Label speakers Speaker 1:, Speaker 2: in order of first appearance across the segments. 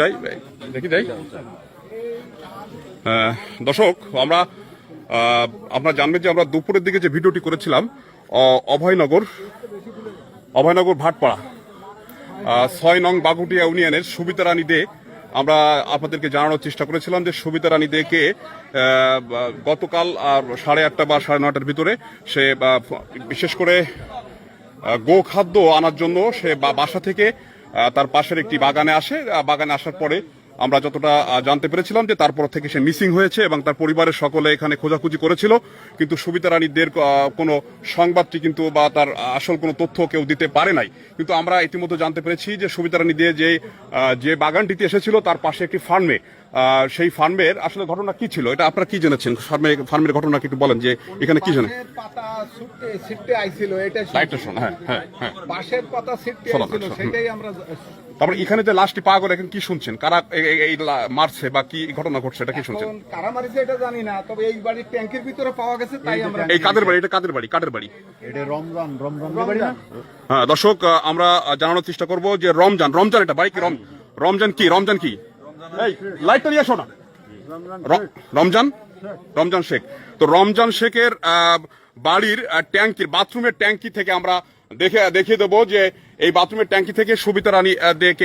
Speaker 1: যাই দেখি যাই দর্শক, আমরা আপনারা জানবেন যে আমরা দুপুরের দিকে যে ভিডিওটি করেছিলাম অভয়নগর অভয়নগর ভাটপাড়া ছয় নং বাগুটিয়া ইউনিয়নের সুবিতা রানী দে, আমরা আপনাদেরকে জানানোর চেষ্টা করেছিলাম যে সুবিতা রানী দেকে গতকাল আর সাড়ে আটটা বা সাড়ে নটার ভিতরে সে বিশেষ করে গোখাদ্য আনার জন্য সে বাসা থেকে তার পাশের একটি বাগানে আসে। বাগানে আসার পরে আমরা যতটা জানতে পেরেছিলাম যে তারপর থেকে সে মিসিং হয়েছে এবং তার পরিবারের সকলে এখানে খোঁজাখুঁজি করেছিল। কিন্তু সুবিতা রানীদের কোনো সংবাদটি কিন্তু বা তার আসল কোনো তথ্য কেউ দিতে পারে নাই। কিন্তু আমরা ইতিমধ্যে জানতে পেরেছি যে সুবিতা রানী দিয়ে যে যে বাগানটিতে এসেছিল, তার পাশে একটি ফার্মে সেই ফার্মের আসলে ঘটনা কি ছিল? এটা আপনারা কি জেনেছেন? ফার্মে ফার্মের ঘটনা কি একটু বলেন যে এখানে কি জানেন
Speaker 2: পাতা ছিটতে আইছিল এটা
Speaker 1: লাইটটা শোন হ্যাঁ হ্যাঁ হ্যাঁ।
Speaker 2: পাশের পাতা ছিটতে আইছিল সেটাই আমরা
Speaker 1: তারপর এখানে যে লাশটি পাওয়া গেল এখন কি শুনছেন? কারা এই মারছে বা কি ঘটনা ঘটছে এটা কি শুনছেন?
Speaker 2: কারা মারিছে এটা জানি না তবে এই বাড়ির ট্যাঙ্কির ভিতরে পাওয়া গেছে তাই আমরা
Speaker 1: এই কাদের বাড়ি? এটা কাদের বাড়ি? কাদের বাড়ি?
Speaker 3: এটা রমজান রমজান বাড়ি না?
Speaker 1: হ্যাঁ দর্শক আমরা জানানোর চেষ্টা করব যে রমজান রমজান এটা বাড়ি কি রম রমজান কি? রমজান কি? এই লাইটটা নিয়ে না। রমজান? রমজান শেখ। তো রমজান শেখের বাড়ির ট্যাঙ্কির বাথরুমের ট্যাঙ্কি থেকে আমরা দেখে দেখিয়ে দেবো যে এই বাথরুমের ট্যাঙ্কি থেকে সুবিতা রানী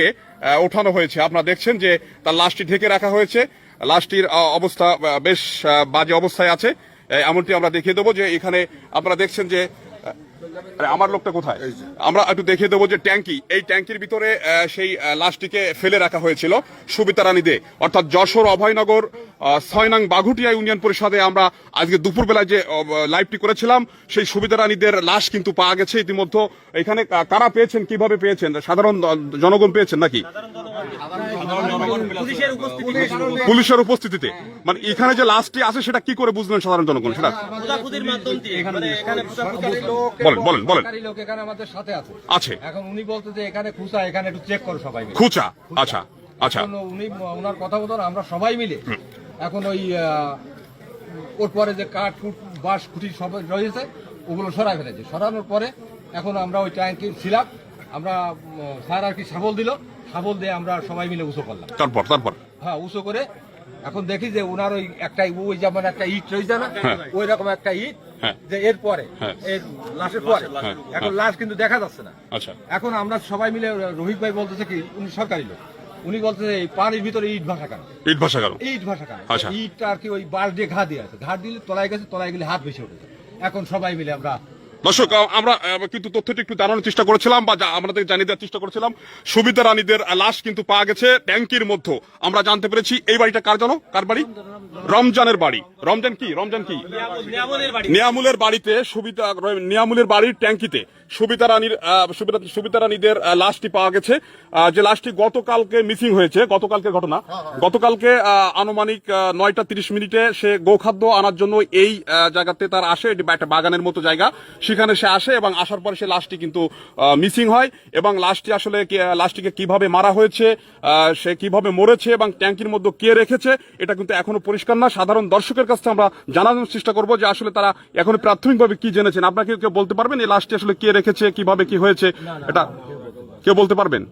Speaker 1: আহ, ওঠানো হয়েছে। আপনারা দেখছেন যে তার লাশটি ঢেকে রাখা হয়েছে। লাশটির অবস্থা বেশ বাজে অবস্থায় আছে। এমনটি আমরা দেখিয়ে দেবো যে এখানে আপনারা দেখছেন যে আরে আমার লোকটা কোথায়? আমরা একটু দেখিয়ে দেবো যে ট্যাঙ্কি এই ট্যাঙ্কির ভিতরে সেই লাশটিকে ফেলে রাখা হয়েছিল সুবিতা রানী দে অর্থাৎ যশোর অভয়নগর ছয় নং বাঘুটিয়া ইউনিয়ন পরিষদে আমরা আজকে দুপুরবেলায় যে লাইভটি করেছিলাম সেই সুবিধা রানীদের লাশ কিন্তু পাওয়া গেছে ইতিমধ্যে। এখানে কারা পেয়েছেন কীভাবে পেয়েছেন? সাধারণ জনগণ পেয়েছেন নাকি? পুলিশের উপস্থিতিতে। মানে এখানে যে লাশটি আছে সেটা কি করে বুঝলেন সাধারণ জনগণ? সেটা
Speaker 4: খোঁজাখুঁজির মাধ্যম দিয়ে। মানে এখানে
Speaker 2: সরকারি লোক
Speaker 1: বলেন, বলেন, বলেন।
Speaker 2: সরকারি লোক এখানে আমাদের সাথে আছে।
Speaker 1: আছে।
Speaker 2: এখন উনি বলতে যে এখানে খুঁজা এখানে একটু চেক করো সবাই
Speaker 1: খুচা আচ্ছা আচ্ছা।
Speaker 2: উনি ওনার কথা মতন আমরা সবাই মিলে এখন ওই ওর পরে যে কাঠ ফুট বাঁশ খুঁটি সব রয়েছে ওগুলো সরাই ফেলেছে সরানোর পরে এখন আমরা ওই ট্যাঙ্কি ছিলাম আমরা স্যার আর কি শাবল দিল শাবল দিয়ে আমরা সবাই মিলে উঁচু করলাম
Speaker 1: তারপর তারপর
Speaker 2: হ্যাঁ উঁচু করে এখন দেখি যে ওনার ওই একটা ওই যেমন একটা ইট রয়েছে না
Speaker 1: হ্যাঁ।
Speaker 2: ওই রকম একটা ইট
Speaker 1: হ্যাঁ।
Speaker 2: যে এর পরে
Speaker 1: হ্যাঁ।
Speaker 2: এর লাশের পরে। এখন লাশ কিন্তু দেখা যাচ্ছে না
Speaker 1: আচ্ছা
Speaker 2: এখন আমরা সবাই মিলে রোহিত ভাই বলতেছে কি উনি সরকারি লোক উনি বলতে এই পানির ভিতরে ইট ভাষা কেন?
Speaker 1: ইট ভাষা কেন?
Speaker 2: ইট ভাষা কেন?
Speaker 1: আচ্ছা।
Speaker 2: ইটটা আর কি ওই বাঁশ দিয়ে ঘা দিয়ে আছে। ঘা দিলে তলায় গেছে তলায় গেলে হাত বেশি উঠেছে। এখন সবাই মিলে আমরা
Speaker 1: দর্শক আমরা কিন্তু তথ্যটি একটু জানানোর চেষ্টা করেছিলাম বা আমাদের জানিয়ে দেওয়ার চেষ্টা করেছিলাম। সুবিধা রানীদের লাশ কিন্তু পাওয়া গেছে ট্যাঙ্কির মধ্যে। আমরা জানতে পেরেছি এই বাড়িটা কার জানো? কার বাড়ি? রমজানের বাড়ি। রমজান কি? রমজান কি? নিয়ামুলের বাড়িতে সুবিধা নিয়ামুলের বাড়ির ট্যাঙ্কিতে সুবিতা রানীর সুবিধা রানীদের লাশটি পাওয়া গেছে। যে লাশটি গতকালকে মিসিং হয়েছে গতকালকে ঘটনা। গতকালকে আনুমানিক নয়টা তিরিশ মিনিটে সে গোখাদ্য আনার জন্য এই জায়গাতে তার আসে। এটি একটা বাগানের মতো জায়গা। সেখানে সে আসে এবং আসার পরে সে লাশটি কিন্তু মিসিং হয় এবং লাশটি আসলে লাশটিকে কীভাবে মারা হয়েছে সে কীভাবে মরেছে এবং ট্যাঙ্কির মধ্যে কে রেখেছে এটা কিন্তু এখনও পরিষ্কার না। সাধারণ দর্শকের কাছে আমরা জানানোর চেষ্টা করব যে আসলে তারা এখন প্রাথমিকভাবে কি জেনেছেন। আপনাকে কেউ বলতে পারবেন এই লাশটি আসলে কে রেখেছে কীভাবে কি হয়েছে? এটা কেউ বলতে পারবেন?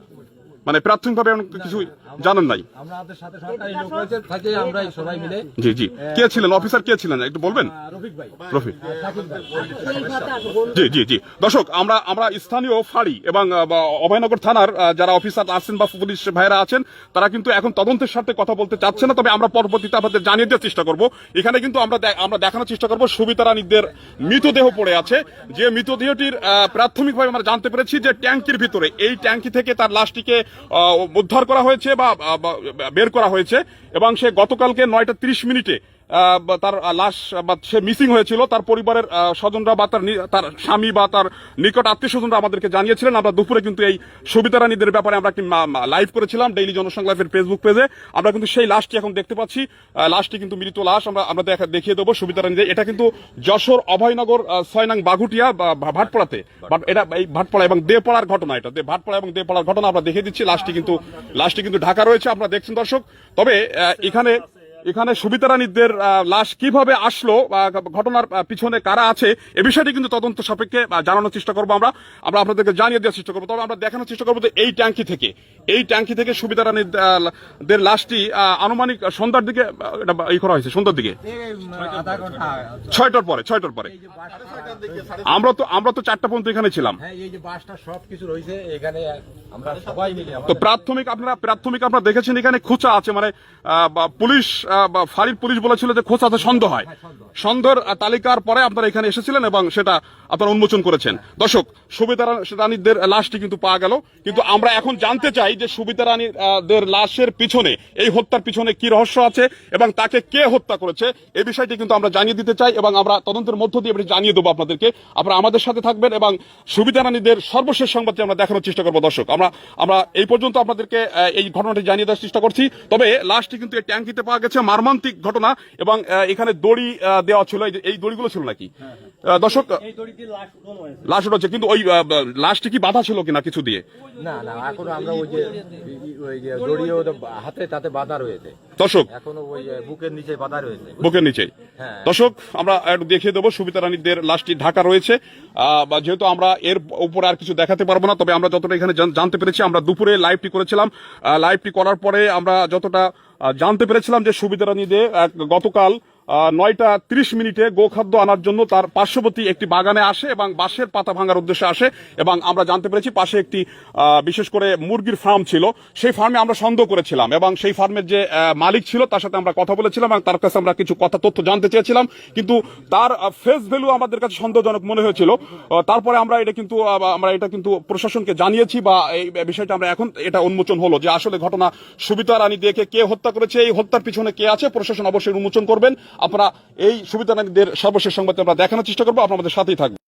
Speaker 1: মানে প্রাথমিকভাবে এমন কিছু জানেন নাই।
Speaker 2: আমাদের সাথে সরকারি লোক রয়েছে থাকে আমরা সবাই মিলে।
Speaker 1: জি জি। কে ছিলেন? অফিসার কে ছিলেন? একটু বলবেন?
Speaker 2: রফিক ভাই।
Speaker 1: রফি জি জি জি। দর্শক আমরা আমরা স্থানীয় ফাঁড়ি এবং অভয়নগর থানার যারা অফিসার আছেন বা পুলিশ ভাইরা আছেন তারা কিন্তু এখন তদন্তের সাথে কথা বলতে চাচ্ছে না তবে আমরা পরবর্তীতে আপনাদের জানিয়ে দেওয়ার চেষ্টা করব। এখানে কিন্তু আমরা আমরা দেখানোর চেষ্টা করব সুবিতা রানীদের মৃতদেহ পড়ে আছে। যে মৃতদেহটির প্রাথমিকভাবে আমরা জানতে পেরেছি যে ট্যাঙ্কির ভিতরে এই ট্যাঙ্কি থেকে তার লাশটিকে উদ্ধার করা হয়েছে বা বের করা হয়েছে এবং সে গতকালকে নয়টা তিরিশ মিনিটে তার লাশ বা সে মিসিং হয়েছিল, তার পরিবারের স্বজনরা বা তার তার স্বামী বা তার নিকট আত্মীয় স্বজনরা আমাদেরকে জানিয়েছিলেন। আমরা দুপুরে কিন্তু এই সুবিধা রানীদের ব্যাপারে আমরা একটি লাইভ করেছিলাম ডেইলি জনসংলাপের ফেসবুক পেজে আমরা কিন্তু সেই লাশটি এখন দেখতে পাচ্ছি। লাশটি কিন্তু মৃত লাশ। আমরা আমরা দেখা- দেখিয়ে দেবো সুবিধা রানীদের এটা কিন্তু যশোর অভয়নগর ছয় বাঘুটিয়া ভাটপাড়াতে। এটা এই ভাটপাড়া এবং দেপাড়ার ঘটনা এটা। ভাটপাড়া এবং দেপাড়ার ঘটনা আমরা দেখিয়ে দিচ্ছি। লাশটি কিন্তু লাশটি কিন্তু ঢাকা রয়েছে। আপনারা দেখছেন দর্শক। তবে এখানে এখানে সুবিতা রানীদের লাশ কীভাবে আসলো বা ঘটনার পিছনে কারা আছে এ বিষয়টি কিন্তু তদন্ত সাপেক্ষে জানানোর চেষ্টা করব আমরা। আমরা আপনাদেরকে জানিয়ে দেওয়ার চেষ্টা করব। তবে আমরা দেখানোর চেষ্টা করব যে এই ট্যাঙ্কি থেকে এই ট্যাঙ্কি থেকে সুবিতা রানীর আহ, দের লাশটি আনুমানিক সন্ধ্যার দিকে ই করা হয়েছে সন্ধ্যার দিকে? ছয়টার পরে ছয়টার পরে। আমরা তো আমরা তো চারটা পর্যন্ত এখানে ছিলাম।
Speaker 2: হ্যাঁ এই যে বাসটা সব রয়েছে এখানে
Speaker 1: তো প্রাথমিক আপনারা প্রাথমিক আপনারা দেখেছেন এখানে খোঁচা আছে মানে পুলিশ ফাঁড়ির পুলিশ বলেছিল যে খোঁচা আছে সন্দেহ হয়। সন্দেহের তালিকার পরে আপনারা এখানে এসেছিলেন এবং সেটা আপনারা উন্মোচন করেছেন। দর্শক সুবিধা রা- রানীদের লাশটি কিন্তু পাওয়া গেল কিন্তু আমরা এখন জানতে চাই যে সুবিধা রানীর আহ, দের লাশের পিছনে এই হত্যার পিছনে কি রহস্য আছে এবং তাকে কে হত্যা করেছে এই বিষয়টি কিন্তু আমরা জানিয়ে দিতে চাই এবং আমরা তদন্তের মধ্য দিয়ে জানিয়ে দেবো আপনাদেরকে। আপনারা আমাদের সাথে থাকবেন এবং সুবিধা রানীদের সর্বশেষ সংবাদটি আমরা দেখানোর চেষ্টা করব দর্শক। আমরা আমরা আমরা এই পর্যন্ত আপনাদেরকে এই ঘটনাটি জানিয়ে দেওয়ার চেষ্টা করছি। তবে লাশটি কিন্তু এই ট্যাঙ্কিতে পাওয়া গেছে মার্মান্তিক ঘটনা এবং এখানে দড়ি দেওয়া ছিল। এই দড়িগুলো ছিল নাকি? দর্শক
Speaker 4: এই দড়িতে লাশ
Speaker 1: উঠেছে কিন্তু ওই লাস্টে লাশটি কি বাধা ছিল কিনা কিছু দিয়ে?
Speaker 3: না না এখন আমরা ওই যে ওই যে জড়িয়ে হাতে তাতে বাধা রয়েছে।
Speaker 1: দর্শক
Speaker 3: এখনও ওই বুকের নিচে বাধা রয়েছে।
Speaker 1: বুকের নিচে
Speaker 3: হ্যাঁ।
Speaker 1: দর্শক আমরা দেখিয়ে দেবো সুবিতা রানীদের লাশটি ঢাকা রয়েছে। আহ, বা যেহেতু আমরা এর উপরে আর কিছু দেখাতে পারব না তবে আমরা যতটা এখানে জানতে পেরেছি আমরা দুপুরে লাইভটি করেছিলাম। লাইভটি করার পরে আমরা যতটা জানতে পেরেছিলাম যে সুবিতা রানীদের গতকাল নয়টা ত্রিশ মিনিটে গোখাদ্য আনার জন্য তার পার্শ্ববর্তী একটি বাগানে আসে এবং বাঁশের পাতা ভাঙার উদ্দেশ্যে আসে এবং আমরা জানতে পেরেছি পাশে একটি বিশেষ করে মুরগির ফার্ম ছিল। সেই ফার্মে আমরা সন্দেহ করেছিলাম এবং সেই ফার্মের যে মালিক ছিল তার সাথে আমরা কথা বলেছিলাম এবং তার কাছে আমরা কিছু কথা, তথ্য জানতে চেয়েছিলাম। কিন্তু তার ফেস ভ্যালু আমাদের কাছে সন্দেহজনক মনে হয়েছিল। তারপরে আমরা এটা কিন্তু আমরা এটা কিন্তু প্রশাসনকে জানিয়েছি বা এই বিষয়টা আমরা এখন এটা উন্মোচন হলো যে আসলে ঘটনা সুবিতা রানী দিয়েকে কে হত্যা করেছে, এই হত্যার পিছনে কে আছে, প্রশাসন অবশ্যই উন্মোচন করবেন। আপনারা এই সুবিতা রানীদের সর্বশেষ সংবাদ আমরা দেখানোর চেষ্টা করব আপনাদের সাথেই থাকবেন।